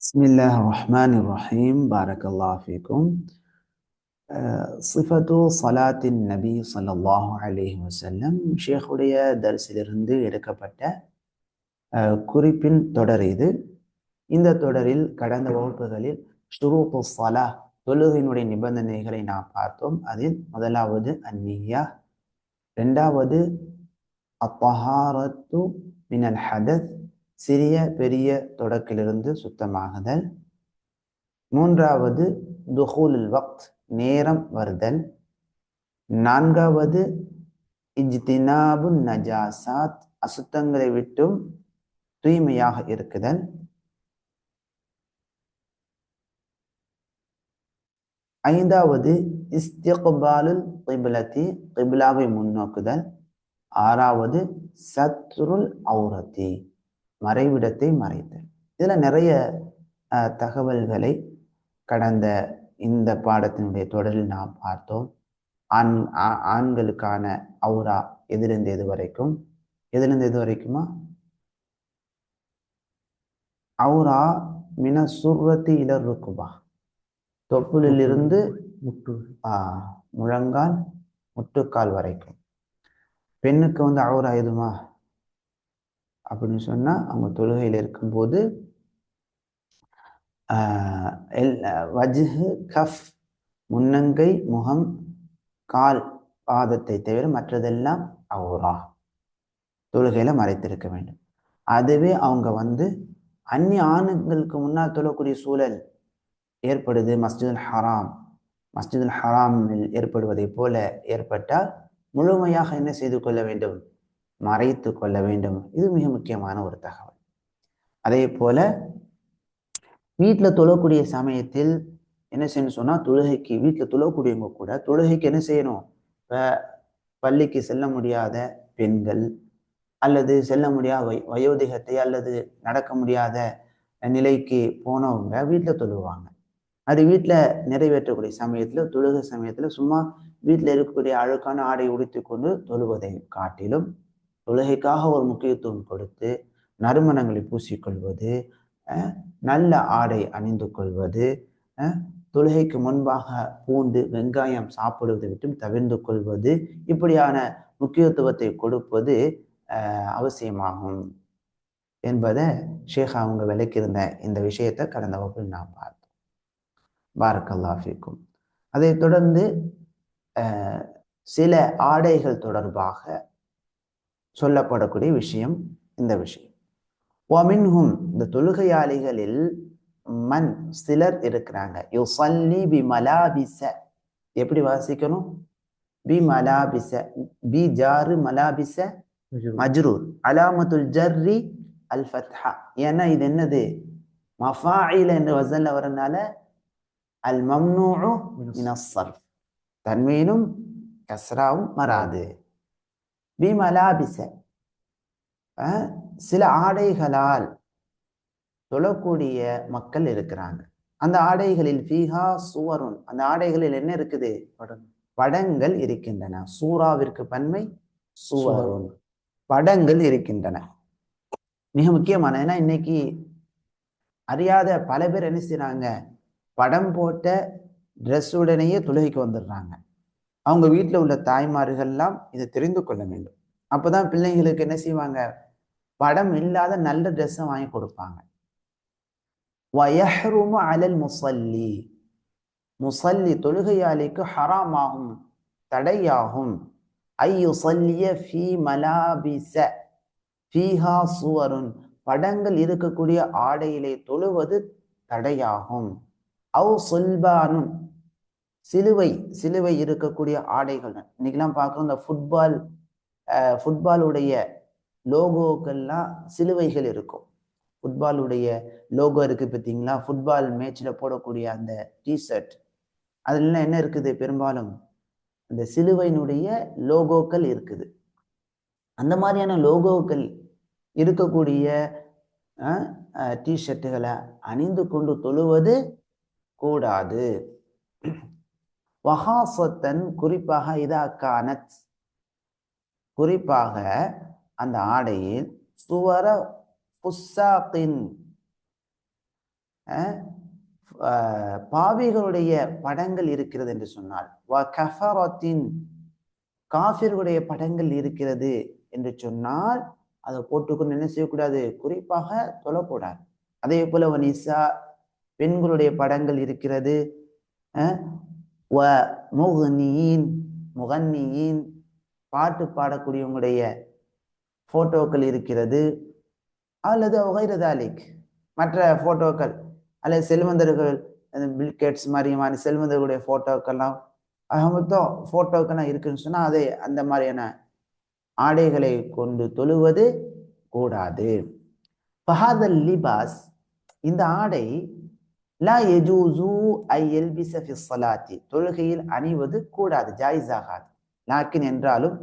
বিসমিল্লাহ রহমান রহিম বারাকাল্লাহ ফিকুম சிஃபத்து சலாத்தின் நபி சல்லாஹு அலிஹி வசல்லம் ஷேഖுடைய தரிசிலிருந்து எடுக்கப்பட்ட குறிப்பின் தொடர் இது. இந்த தொடரில் கடந்த வகுப்புகளில் ஷுரூத்து சலா தொழுகையினுடைய நிபந்தனைகளை நாம் பார்த்தோம். அதில் முதலாவது அந்நியா ரெண்டாவது அப்பஹாரத்து மினல் ஹதத் சிறிய பெரிய தொடக்கிலிருந்து சுத்தமாகுதல். மூன்றாவது துஹூலுல் வக்த் நேரம் வருதல். நான்காவது இஜ்தினாபு நஜாசாத் அசுத்தங்களை விட்டும் தூய்மையாக இருக்குதல். ஐந்தாவது இஸ்திக்பாலுல் கிபிலத்தி கிபிலாவை முன்னோக்குதல். ஆறாவது சத்ருல் அவுரத்தி. மறைவிடத்தை மறைத்தல் இதுல நிறைய தகவல்களை கடந்த இந்த பாடத்தினுடைய தொடரில் நாம் பார்த்தோம். ஆண் ஆண்களுக்கான அவுரா எதிலிருந்து எது வரைக்கும்? எதிலிருந்து எது வரைக்குமா? அவுரா மின சுர்ரத்தி இலர் ருக்குபா. தொப்புளில் இருந்து முட்டு. முழங்கால் முட்டுக்கால் வரைக்கும். பெண்ணுக்கு வந்து அவுரா எதுமா? அப்படின்னு சொன்னால் அவங்க தொழுகையில் இருக்கும்போது எல் வஜ்ஹு கஃப் முன்னங்கை முகம் கால் பாதத்தை தவிர மற்றதெல்லாம் அவுரா. தொழுகையில் மறைத்திருக்க வேண்டும். அதுவே அவங்க வந்து அந்நிய ஆணுங்களுக்கு முன்னால் தொழக்கூடிய சூழல் ஏற்படுது. மஸ்ஜிதுல் ஹராம். மஸ்ஜிதுல் ஹராமில் ஏற்படுவதை போல ஏற்பட்டால் முழுமையாக என்ன செய்து கொள்ள வேண்டும்? மறைத்து கொள்ள வேண்டும். இது மிக முக்கியமான ஒரு தகவல். அதே போல வீட்டில் தொழக்கூடிய சமயத்தில் என்ன செய்யணும் சொன்னால் தொழுகைக்கு வீட்டில் தொழக்கூடியவங்க கூட தொழுகைக்கு என்ன செய்யணும்? இப்போ பள்ளிக்கு செல்ல முடியாத பெண்கள் அல்லது செல்ல முடியாத வய வயோதிகத்தை அல்லது நடக்க முடியாத நிலைக்கு போனவங்க வீட்டில் தொழுவாங்க. அது வீட்டில் நிறைவேற்றக்கூடிய சமயத்தில் தொழுகை சமயத்தில் சும்மா வீட்டில் இருக்கக்கூடிய அழுக்கான ஆடை உடுத்தி கொண்டு தொழுவதை காட்டிலும் தொழுகைக்காக ஒரு முக்கியத்துவம் கொடுத்து நறுமணங்களை பூசிக்கொள்வது நல்ல ஆடை அணிந்து கொள்வது தொழுகைக்கு முன்பாக பூண்டு வெங்காயம் சாப்பிடுவதை விட்டும் தவிர்ந்து கொள்வது இப்படியான முக்கியத்துவத்தை கொடுப்பது அவசியமாகும் என்பதை ஷேக் அவங்க விளக்கியிருந்த இந்த விஷயத்தை கடந்த வகுப்பில் நாம் பார்த்தோம். பாரக்கல்லாஃபிக்கும் அதைத் தொடர்ந்து சில ஆடைகள் தொடர்பாக சொல்லப்படக்கூடிய விஷயம் இந்த விஷயம். ஒமின்ஹும் இந்த தொழுகையாளிகளில் மன் சிலர் இருக்கிறாங்க. யுசல்லி பி மலாபிச எப்படி வாசிக்கணும்? பி மலாபிச பி ஜாரு மலாபிச மஜ்ரூர் அலாமத்துல் ஜர்ரி அல் ஃபத்ஹா ஏன்னா இது என்னது? மஃபாயில என்ற வசல்ல வரனால அல் சர்ஃப் தன்மீனும் கஸ்ராவும் வராது. பி மலாபிச அஹ், சில ஆடைகளால் தொழக்கூடிய மக்கள் இருக்கிறாங்க. அந்த ஆடைகளில் ஃபீஹா சுவருன் அந்த ஆடைகளில் என்ன இருக்குது? படங்கள். இருக்கின்றன. சூறாவிற்கு பன்மை சுவருன். படங்கள் இருக்கின்றன. மிக முக்கியமான ஏன்னா இன்னைக்கு அறியாத பல பேர் என்ன செய்றாங்க? படம் போட்ட ட்ரெஸ் உடனேயே தொழுகைக்கு வந்துடுறாங்க. அவங்க வீட்டில் உள்ள தாய்மார்கள்லாம் இதை தெரிந்து கொள்ள வேண்டும். அப்பதான் பிள்ளைங்களுக்கு என்ன செய்வாங்க? படம் இல்லாத நல்ல ட்ரெஸ்ஸை வாங்கி கொடுப்பாங்க. வயஹ்ருமு அலல் முசல்லி. முசல்லி தொழுகையாளிக்கு ஹராமாகும் தடையாகும். ஐ யுசல்லிய மலாபிச. ஃபீஹா சுவருன். படங்கள் இருக்கக்கூடிய ஆடையிலே தொழுவது தடையாகும். அவு சொல்பானுன் சிலுவை சிலுவை இருக்கக்கூடிய ஆடைகள். இன்னைக்கெல்லாம் பார்க்குறோம் இந்த ஃபுட்பால் ஃபுட்பாலுடைய லோகோக்கள்லாம் சிலுவைகள் இருக்கும். ஃபுட்பாலுடைய லோகோ இருக்கு பார்த்தீங்களா? ஃபுட்பால் மேட்ச்சில் போடக்கூடிய அந்த டிஷர்ட் அதுலாம் என்ன இருக்குது பெரும்பாலும்? அந்த சிலுவையினுடைய லோகோக்கள் இருக்குது. அந்த மாதிரியான லோகோக்கள் இருக்கக்கூடிய டிஷர்ட்டுகளை அணிந்து கொண்டு தொழுவது கூடாது. வஹாசத்தன் குறிப்பாக இதா கானத். குறிப்பாக அந்த ஆடையில் சுவர புஸ்ஸாக்கின் அஹ், பாவிகளுடைய படங்கள் இருக்கிறது என்று சொன்னால் வ கஃபரத்தின் காஃபிர்களுடைய படங்கள் இருக்கிறது என்று சொன்னால் அதை போட்டுக்கொண்டு என்ன செய்யக்கூடாது? குறிப்பாக தொழக்கூடாது. அதே போல வனிசா பெண்களுடைய படங்கள் இருக்கிறது வ முகனியின் முகன்னியின் பாட்டு பாடக்கூடியவங்களுடைய ஃபோட்டோக்கள் இருக்கிறது. அல்லது ஒகைரதாலிக் மற்ற ஃபோட்டோக்கள் அல்லது செல்வந்தர்கள் அந்த பில்கேட்ஸ் மாதிரி மாதிரி செல்வந்தர்களுடைய ஃபோட்டோக்கள்லாம் ஆக மொத்தம் போட்டோக்கெல்லாம் இருக்குன்னு சொன்னால் அதை அந்த மாதிரியான ஆடைகளை கொண்டு தொழுவது கூடாது. ஃபஹாதல் லிபாஸ் இந்த ஆடை லா எஜூசு ஐ எல்பிச ஃபி ஸலாத்தி தொழுகையில் அணிவது கூடாது ஜாயிஸ் ஆகாது லாக்கின் என்றாலும்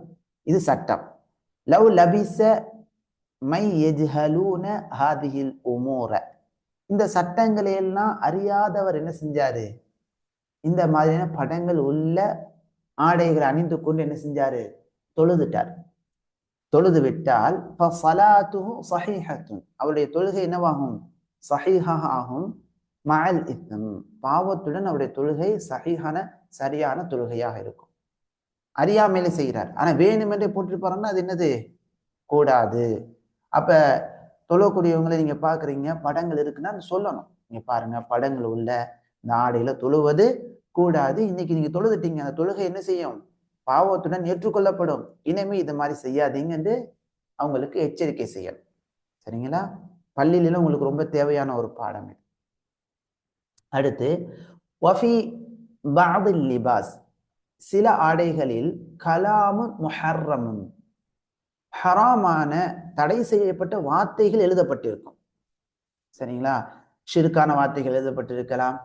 இது சட்டம். லவ் லபிச மை எஜ்ஹலூன ஹாதிஹில் உமோர. இந்த சட்டங்களை எல்லாம் அறியாதவர் என்ன செஞ்சாரு? இந்த மாதிரியான படங்கள் உள்ள ஆடைகளை அணிந்து கொண்டு என்ன செஞ்சாரு? தொழுதுட்டார். தொழுது விட்டால் ஃபஸலாத்துஹு ஸஹீஹத்துன் அவருடைய தொழுகை என்னவாகும்? சஹீஹாக ஆகும் மால் பாவத்துடன் அவருடைய தொழுகை சஹீஹான சரியான தொழுகையாக இருக்கும். அறியாமையில செய்கிறார். ஆனா வேணுமென்றே போட்டிருப்பாருன்னா அது என்னது? கூடாது. அப்ப தொழக்கூடியவங்களை நீங்க பாக்குறீங்க படங்கள் இருக்குன்னா சொல்லணும். நீங்க பாருங்க படங்கள் உள்ள இந்த ஆடையில தொழுவது கூடாது. இன்னைக்கு நீங்க தொழுதுட்டீங்க அந்த தொழுகை என்ன செய்யும்? பாவத்துடன் ஏற்றுக்கொள்ளப்படும். இனிமே இது மாதிரி செய்யாதீங்க என்று அவங்களுக்கு எச்சரிக்கை செய்யணும். சரிங்களா? பள்ளியில உங்களுக்கு ரொம்ப தேவையான ஒரு பாடம் இது. அடுத்து வஃபி பாதில் லிபாஸ் சில ஆடைகளில் கலாமு முஹர்ரமும் ஹராமான தடை செய்யப்பட்ட வார்த்தைகள் எழுதப்பட்டிருக்கும். சரிங்களா? ஷிருக்கான வார்த்தைகள் எழுதப்பட்டிருக்கலாம்.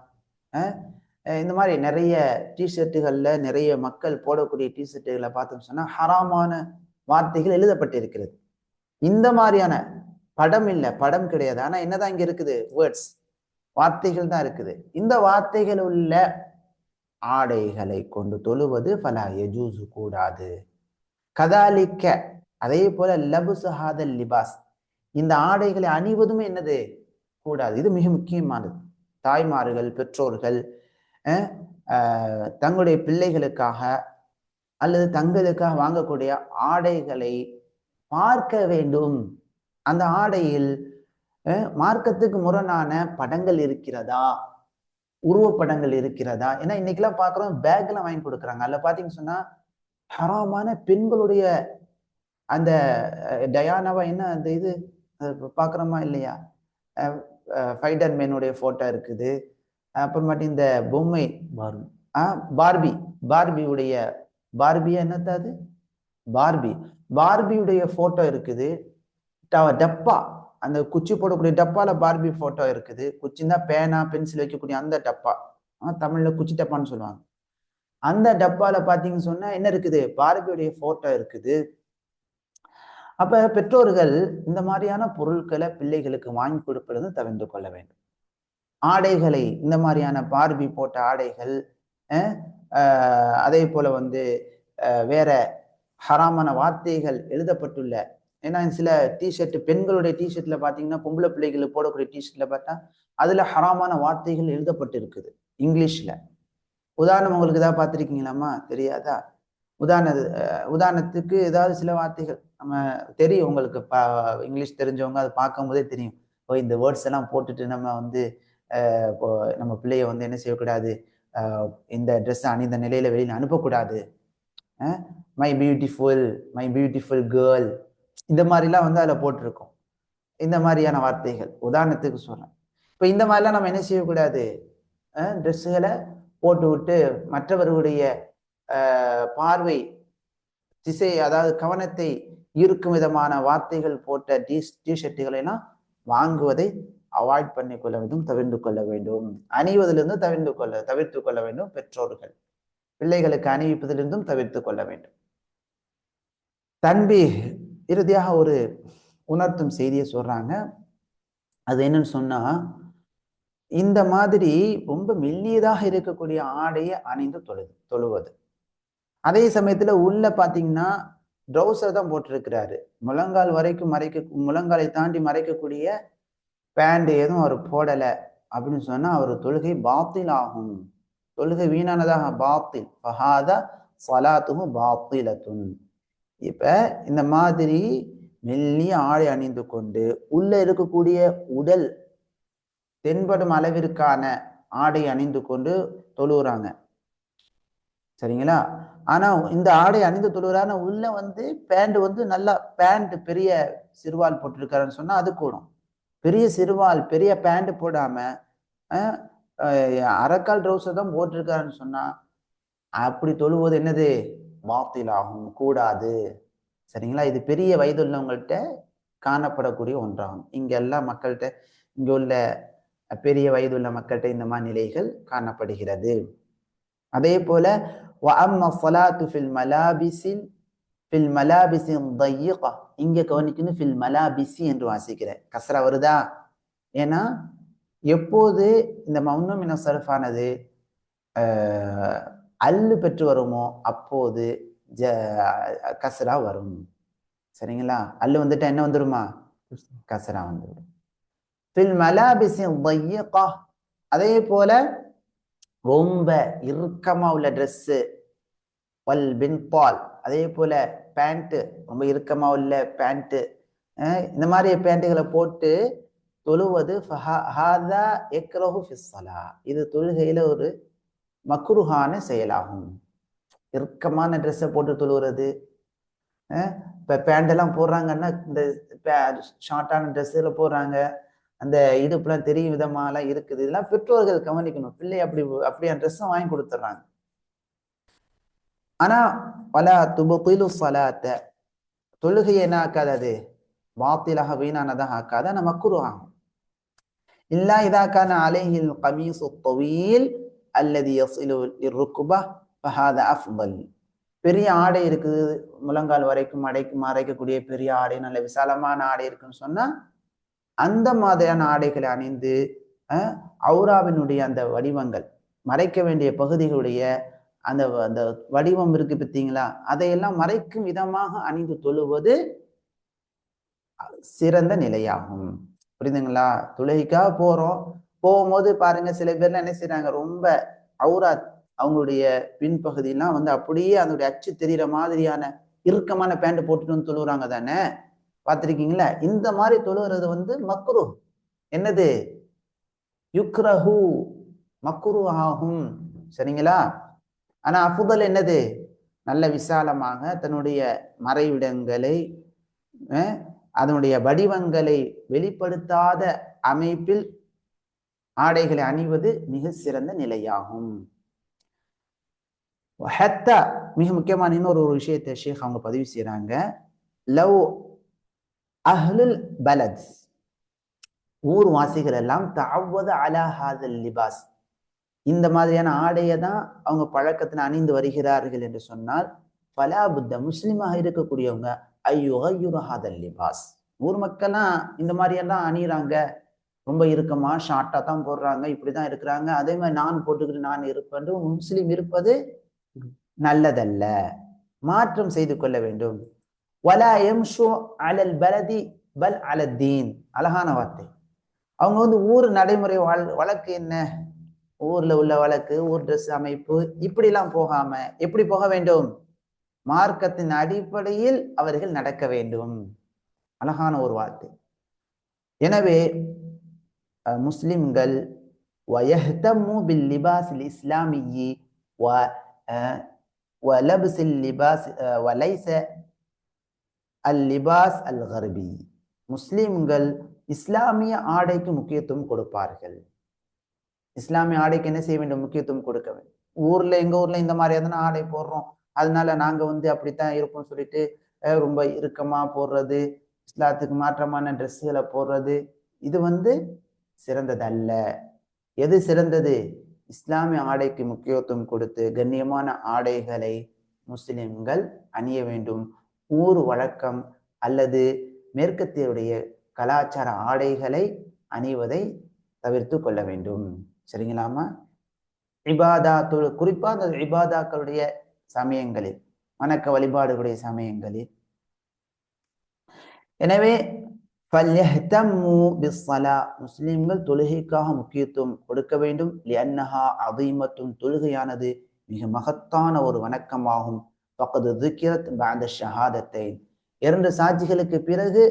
இந்த மாதிரி நிறைய டிஷர்ட்டுகளில் நிறைய மக்கள் போடக்கூடிய டிஷர்ட்டுகளை பார்த்தோம் சொன்னால் ஹராமான வார்த்தைகள் எழுதப்பட்டிருக்கிறது. இந்த மாதிரியான படம் இல்லை படம் கிடையாது. ஆனால் என்னதான் இங்கே இருக்குது? வேர்ட்ஸ் வார்த்தைகள் தான் இருக்குது. இந்த வார்த்தைகள் உள்ள ஆடைகளை கொண்டு தொழுவது பல எஜூசு கூடாது. கதாலிக்க அதே போல லபு சஹாதல் லிபாஸ் இந்த ஆடைகளை அணிவதும் என்னது? கூடாது. இது மிக முக்கியமானது. தாய்மார்கள் பெற்றோர்கள் தங்களுடைய பிள்ளைகளுக்காக அல்லது தங்களுக்காக வாங்கக்கூடிய ஆடைகளை பார்க்க வேண்டும். அந்த ஆடையில் மார்க்கத்துக்கு முரணான படங்கள் இருக்கிறதா? உருவப்படங்கள் இருக்கிறதா? ஏன்னா இன்னைக்கெல்லாம் பார்க்குறோம் பேக்லாம் வாங்கி கொடுக்குறாங்க. அதில் பார்த்தீங்கன்னு சொன்னா ஹராமான பெண்களுடைய அந்த டயானாவா என்ன அந்த இது? பார்க்குறோமா இல்லையா? ஃபைடர் மேனுடைய ஃபோட்டோ இருக்குது. அப்புறமாட்டி இந்த பொம்மை பார்பி. ஆ பார்பி. பார்பியுடைய பார்பியா என்னது அது? பார்பி. பார்பியுடைய ஃபோட்டோ இருக்குது. டப்பா. அந்த குச்சி போடக்கூடிய டப்பால பார்பி ஃபோட்டோ இருக்குது. குச்சின்னா பேனா பென்சில் வைக்கக்கூடிய அந்த டப்பா. ஆ, தமிழ்ல குச்சி டப்பான்னு சொல்லுவாங்க. அந்த டப்பால பாத்தீங்கன்னு சொன்னா என்ன இருக்குது? பார்பியுடைய போட்டோ இருக்குது. அப்ப பெற்றோர்கள் இந்த மாதிரியான பொருட்களை பிள்ளைகளுக்கு வாங்கி கொடுப்பது தவிர்த்து கொள்ள வேண்டும். ஆடைகளை இந்த மாதிரியான பார்பி போட்ட ஆடைகள் அதே போல வந்து வேற ஹராமான வார்த்தைகள் எழுதப்பட்டுள்ள ஏன்னா சில டிஷர்ட் பெண்களுடைய டிஷர்ட்ல பாத்தீங்கன்னா பொம்பளை பிள்ளைகள் போடக்கூடிய டிஷர்ட்ல பார்த்தா அதுல ஹராமான வார்த்தைகள் எழுதப்பட்டு இருக்குது இங்கிலீஷ்ல உதாரணம் உங்களுக்கு ஏதாவது பார்த்துருக்கீங்களாமா தெரியாதா? உதாரண உதாரணத்துக்கு ஏதாவது சில வார்த்தைகள் நம்ம தெரியும் உங்களுக்கு பா இங்கிலீஷ் தெரிஞ்சவங்க அதை பார்க்கும் போதே தெரியும். ஓ இந்த வேர்ட்ஸ் எல்லாம் போட்டுட்டு நம்ம வந்து நம்ம பிள்ளைய வந்து என்ன செய்யக்கூடாது? இந்த ட்ரெஸ் அணிந்த நிலையில வெளியில் அனுப்பக்கூடாது. My beautiful my beautiful girl இந்த மாதிரிலாம் வந்து அதில் போட்டிருக்கோம். இந்த மாதிரியான வார்த்தைகள். உதாரணத்துக்கு சொல்கிறேன் இப்போ இந்த மாதிரிலாம் நம்ம என்ன செய்யக்கூடாது? ட்ரெஸ்ஸுகளை போட்டு விட்டு மற்றவர்களுடைய பார்வை திசை அதாவது கவனத்தை ஈர்க்கும் விதமான வார்த்தைகள் போட்ட டீ டிஷர்ட்டுகளெல்லாம் வாங்குவதை அவாய்ட் பண்ணி கொள்ள வேண்டும் தவிர்த்து கொள்ள வேண்டும். அணிவதிலிருந்து தவிர்த்து கொள்ள தவிர்த்து கொள்ள வேண்டும் பெற்றோர்கள். பிள்ளைகளுக்கு அணிவிப்பதிலிருந்தும் தவிர்த்து கொள்ள வேண்டும். தன்பி இறுதியாக ஒரு உணர்த்தும் செய்தியை சொல்றாங்க. அது என்னன்னு சொன்னா இந்த மாதிரி ரொம்ப மெல்லியதாக இருக்கக்கூடிய ஆடையை அணிந்து தொழுது தொழுவது. அதே சமயத்துல உள்ள பாத்தீங்கன்னா ட்ரௌசர் தான் போட்டிருக்கிறாரு. முழங்கால் வரைக்கும் மறைக்க முழங்காலை தாண்டி மறைக்கக்கூடிய பேண்ட் எதுவும் அவர் போடலை அப்படின்னு சொன்னா அவர் தொழுகை பாத்தில் ஆகும். தொழுகை வீணானதாக பாத்தில். ஃபஹாதா சலாத்துஹு பாத்திலத்துன். இப்போ இந்த மாதிரி மெல்லிய ஆடை அணிந்து கொண்டு உள்ள இருக்கக்கூடிய உடல் தென்படும் அளவிற்கான ஆடை அணிந்து கொண்டு தொழுகிறாங்க சரிங்களா? ஆனா இந்த ஆடை அணிந்து தொழுகிறான உள்ள வந்து பேண்ட் வந்து நல்லா பேண்ட் பெரிய சிறுவால் போட்டிருக்காருன்னு சொன்னா அது கூடும். பெரிய சிறுவால் பெரிய பேண்ட் போடாம அரைக்கால் ட்ரௌசர் தான் போட்டிருக்காருன்னு சொன்னா அப்படி தொழுவது என்னது? பாத்திலாகும் கூடாது. சரிங்களா? இது பெரிய வயது உள்ளவங்கள்ட்ட காணப்படக்கூடிய ஒன்றாகும். இங்கே இங்கெல்லாம் மக்கள்கிட்ட இங்கே உள்ள பெரிய வயது உள்ள மக்கள்கிட்ட இந்த மாதிரி நிலைகள் காணப்படுகிறது. அதே போல மலாபிசில் ஃபில் மலாபிசின் தையீகா. இங்கே கவனிக்கணும் ஃபில் மலாபிசி என்று வாசிக்கிறேன். கசரா வருதா? ஏன்னா எப்போது இந்த மௌனம் என்ன சரஃபானது அல்லு பெற்று வருமோ அப்போது ஜ கசரா வரும். சரிங்களா? அல்லு வந்துட்டா என்ன வந்துருமா? கசரா வந்துடும் பில் மலாபிசி அதே போல ரொம்ப இறுக்கமா உள்ள ட்ரெஸ்ஸு வல் பின் பால். அதே போல பேண்ட்டு ரொம்ப இறுக்கமா உள்ள பேண்ட்டு இந்த மாதிரி பேண்ட்டுகளை போட்டு தொழுவது இது தொழுகையில ஒரு மக்ருஹான செயலாகும். இறுக்கமான ட்ரெஸ்ஸை போட்டு தொழுகிறது இப்போ பேண்ட் எல்லாம் போடுறாங்கன்னா இந்த ஷார்ட்டான ட்ரெஸ்ஸில் போடுறாங்க. அந்த இடுப்புலாம் தெரியும் விதமாலாம் இருக்குது. இதெல்லாம் பெற்றோர்கள் கவனிக்கணும். பிள்ளை அப்படி அப்படியான ட்ரெஸ்ஸும் வாங்கி கொடுத்துட்றாங்க. ஆனா பல துபுகிலு சலாத்த தொழுகையை என்ன ஆக்காது அது? பாத்திலாக வீணானதாக ஆக்காது. ஆனா மக்குரு ஆகும் இல்லா இதாக்கான அலைஹில் கமீசு தொவீல் அல்லது ருக்குபா ஃபஹாத அஃபல் பெரிய ஆடை இருக்குது முழங்கால் வரைக்கும் அடைக்கும் மறைக்கக்கூடிய பெரிய ஆடை நல்ல விசாலமான ஆடை இருக்குன்னு சொன்னா அந்த மாதிரியான ஆடைகளை அணிந்து அஹ், ஔராவினுடைய அந்த வடிவங்கள் மறைக்க வேண்டிய பகுதிகளுடைய அந்த அந்த வடிவம் இருக்கு பார்த்தீங்களா அதையெல்லாம் மறைக்கும் விதமாக அணிந்து தொழுவது சிறந்த நிலையாகும். புரியுதுங்களா? தொழுகைக்காக போறோம் போகும்போது பாருங்க சில பேர்லாம் என்ன செய்யறாங்க ரொம்ப ஔராத் அவங்களுடைய பின்பகுதியெல்லாம் வந்து அப்படியே அதனுடைய அச்சு தெரிகிற மாதிரியான இறுக்கமான பேண்ட் போட்டுட்டு வந்து தொழுகிறாங்க தானே? பார்த்துருக்கீங்களா? இந்த மாதிரி தொழுகிறது வந்து மக்ரு என்னது? யுக்ரஹு. மக்ரு ஆகும். சரிங்களா? ஆனால் அஃபுதல் என்னது? நல்ல விசாலமாக தன்னுடைய மறைவிடங்களை அதனுடைய வடிவங்களை வெளிப்படுத்தாத அமைப்பில் ஆடைகளை அணிவது மிக சிறந்த நிலையாகும். ஹத்தா மிக முக்கியமான இன்னொரு ஒரு விஷயத்தை ஷேக் அவங்க பதிவு செய்யறாங்க லவ் அஹ்லுல் பலத். ஊர் வாசிகள் எல்லாம் தாவது அலா ஹாதல் லிபாஸ். இந்த மாதிரியான ஆடையை தான் அவங்க பழக்கத்தில் அணிந்து வருகிறார்கள் என்று சொன்னால் பலா புத்த முஸ்லீமாக இருக்கக்கூடியவங்க ஐயோ ஹாதல் லிபாஸ். ஊர் மக்கள்லாம் இந்த மாதிரியெல்லாம் அணிகிறாங்க ரொம்ப இருக்கமா ஷார்ட்டா தான் போடுறாங்க இப்படிதான் இருக்கிறாங்க. அதே மாதிரி நான் போட்டுக்கிட்டு நான் இருப்பேன். முஸ்லீம் இருப்பது நல்லதல்ல. மாற்றம் செய்து கொள்ள வேண்டும். வலா எம்ஷோ அலல் பலதி பல் அலத்தீன். அழகான வார்த்தை. அவங்க வந்து ஊர் நடைமுறை வாழ் வழக்கு என்ன? ஊர்ல உள்ள வழக்கு ஊர் ட்ரெஸ் அமைப்பு இப்படிலாம் போகாம எப்படி போக வேண்டும்? மார்க்கத்தின் அடிப்படையில் அவர்கள் நடக்க வேண்டும். அழகான ஒரு வார்த்தை. எனவே முஸ்லிம்கள் ويهتموا باللباس الإسلامي و آه، ولبس اللباس آه، وليس اللباس الغربي முஸ்லிம்கள் இஸ்லாமிய ஆடைக்கு முக்கியத்துவம் கொடுப்பார்கள் இஸ்லாமிய ஆடைக்கு என்ன செய்ய வேண்டும் முக்கியத்துவம் கொடுக்க வேண்டும் ஊர்ல எங்க ஊர்ல இந்த மாதிரி எதனா ஆடை போடுறோம் அதனால நாங்க வந்து அப்படித்தான் இருப்போம் சொல்லிட்டு அஹ், ரொம்ப இறுக்கமா போடுறது இஸ்லாத்துக்கு மாற்றமான ட்ரெஸ்ஸுகளை போடுறது இது வந்து சிறந்ததல்ல. எது சிறந்தது? இஸ்லாமிய ஆடைக்கு முக்கியத்துவம் கொடுத்து கண்ணியமான ஆடைகளை முஸ்லிம்கள் அணிய வேண்டும். ஊர் வழக்கம் அல்லது மேற்கத்தியருடைய கலாச்சார ஆடைகளை அணிவதை தவிர்த்து கொள்ள வேண்டும். சரிங்களாமா இபாதா குறிப்பாக அந்த இபாதாக்களுடைய சமயங்களில் வணக்க வழிபாடுகளுடைய சமயங்களில். எனவே முஸ்லிம்கள் தொழுகைக்காக முக்கியத்துவம் கொடுக்க வேண்டும். லியன்னஹா அதீமத்துன் தொழுகையானது மிக மகத்தான ஒரு வணக்கமாகும் பக்கது துக்கிரத் பாத இரண்டு சாட்சிகளுக்கு பிறகு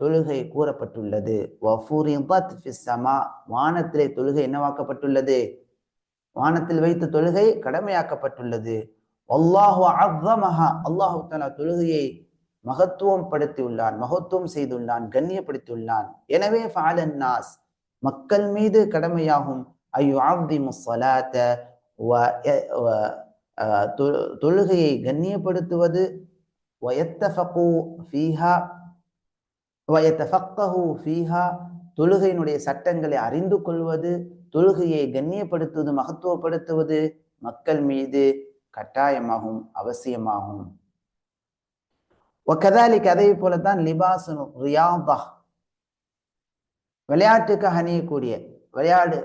தொழுகை கூறப்பட்டுள்ளது வானத்திலே தொழுகை என்னவாக்கப்பட்டுள்ளது வானத்தில் வைத்த தொழுகை கடமையாக்கப்பட்டுள்ளது அல்லாஹு அவ்வமஹா அல்லாஹு தஆலா தொழுகையை மகத்துவம் படுத்தியுள்ளான் மகத்துவம் செய்துள்ளான் கண்ணியப்படுத்தியுள்ளான். எனவே ஃபாலன் நாஸ் மக்கள் மீது கடமையாகும் ஐயோ ஆப்தி முஸ்ஸலாத்த தொழுகையை கண்ணியப்படுத்துவது வயத்தஃபகு ஃபீஹா வயத்தஃபக்கஹு ஃபீஹா தொழுகையினுடைய சட்டங்களை அறிந்து கொள்வது தொழுகையை கண்ணியப்படுத்துவது மகத்துவப்படுத்துவது மக்கள் மீது கட்டாயமாகும் அவசியமாகும். ஒக்கதாலிக்கு அதே போல தான் லிபாசனும் ரியாதா. விளையாட்டுக்காக அணியக்கூடிய விளையாடு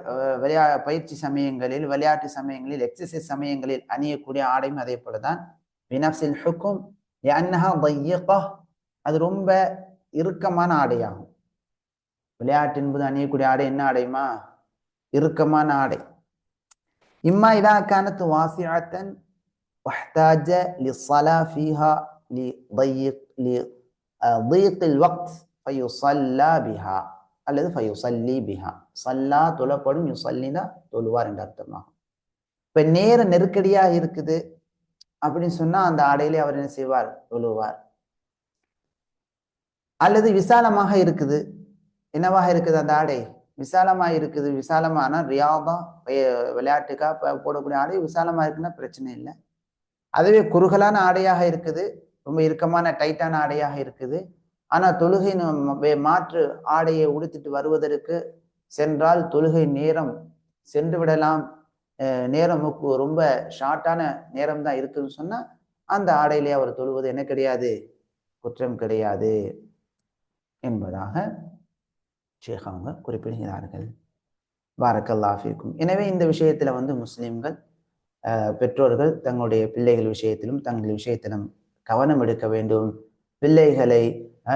விளையா பயிற்சி சமயங்களில் விளையாட்டு சமயங்களில் எக்ஸசைஸ் சமயங்களில் அணியக்கூடிய ஆடையும் அதே போல தான் வினப்சில் ஹுக்கும் அது ரொம்ப இறுக்கமான ஆடையாகும். விளையாட்டு என்பது அணியக்கூடிய ஆடை என்ன ஆடைமா இறுக்கமான ஆடை. இம்மா இதா கானத்து வாசியாத்தன் வஹ்தாஜ லிசலா பிஹா அல்லது ஃபயுசல்லி பிஹா சல்லா தொழப்படும். யுசல்லினா தொழுவார் என்று அர்த்தமாகும் இப்போ நேரம் நெருக்கடியாக இருக்குது அப்படின்னு சொன்னால் அந்த ஆடையிலே அவர் என்ன செய்வார்? தொழுவார். அல்லது விசாலமாக இருக்குது. என்னவாக இருக்குது அந்த ஆடை? விசாலமாக இருக்குது. விசாலமான ரியாபா விளையாட்டுக்காக போடக்கூடிய ஆடை விசாலமாக இருக்குன்னா பிரச்சனை இல்லை. அதுவே குறுகலான ஆடையாக இருக்குது. ரொம்ப இறுக்கமான டைட்டான ஆடையாக இருக்குது. ஆனால் தொழுகை மாற்று ஆடையை உடுத்திட்டு வருவதற்கு சென்றால் தொழுகை நேரம் சென்று விடலாம். நேரம் ரொம்ப ஷார்ட்டான நேரம் தான் இருக்குதுன்னு சொன்னால் அந்த ஆடையிலே அவர் தொழுவது என்ன கிடையாது? குற்றம் கிடையாது என்பதாக ஷேக் அவங்க குறிப்பிடுகிறார்கள். பாரக்கல்லாஃபிக்கும் எனவே இந்த விஷயத்தில் வந்து முஸ்லிம்கள் பெற்றோர்கள் தங்களுடைய பிள்ளைகள் விஷயத்திலும் தங்கள் விஷயத்திலும் கவனம் எடுக்க வேண்டும். பிள்ளைகளை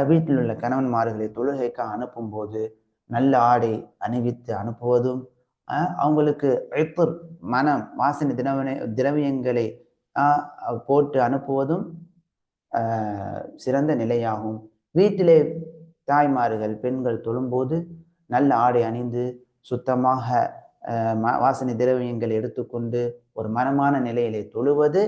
வீட்டில் உள்ள கணவன்மார்களை தொழுகைக்கு அனுப்பும்போது நல்ல ஆடை அணிவித்து அனுப்புவதும் அவங்களுக்கு ஐப்பர் மனம் வாசனை திரவ திரவியங்களை போட்டு அனுப்புவதும் சிறந்த நிலையாகும். வீட்டிலே தாய்மார்கள் பெண்கள் தொழும்போது நல்ல ஆடை அணிந்து சுத்தமாக வாசனை திரவியங்களை எடுத்துக்கொண்டு ஒரு மனமான நிலையிலே தொழுவது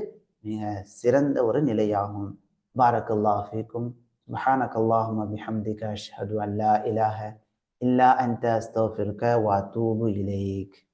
بارك الله فيكم. سبحانك اللهم بحمدك أشهد أن لا إله إلا أنت أستغفرك وأتوب إليك.